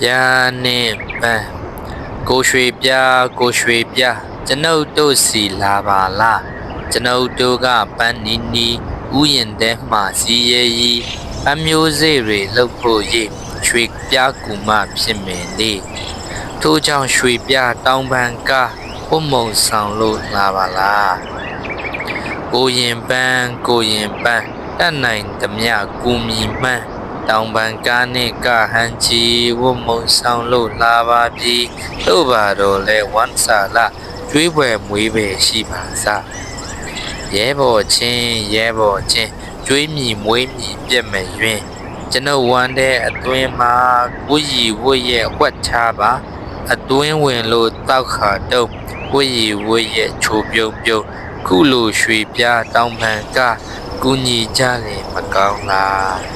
ပြာနှင့်ပန်းကိုရွှေပြာကိုရွှေပြာကျွန်ုပ်တို့စီလာပါလားကျွန်ုပ်တို့ကပန်းနီနီဥယျင်တဲမှစီရည်ရီအမျိုးစေ့တွေလှုပ်ဖို့ရည်ရွှေပြာကူမဖြစ်မယ်လေထို့ကြောင့်ရွှေပြာတောင်းပန်ကားဝတ်မုံဆောင်လို့လာပါလားကိုရင်ပန်းကိုရင်ပန်းတတ်နိုင်သမျှကူမီမှန်း တောင်ပန်ကားနဲ့ကဟန်ချီဝတ်မုံဆောင်လို့လာပါပြီတို့ပါတော့လဲဝမ်းစာလာကျွေးပွဲမွေးပဲရှိပါစားရဲဘော်ချင်းရဲဘော်ချင်းကျွေးမြီမွေးမြီပြက်မဲ့တွင်ကျွန်ုပ်ဝမ်းတဲ့အတွင်းမှာဝှရီဝှရဲ့ဝက်ချပါအတွင်းဝင်လို့တောက်ခါတုံးဝှရီဝှရဲ့ချိုပြုံးပြုံးခုလိုရွှေပြားတောင်ပန်ကကူညီကြလေမကောင်းလား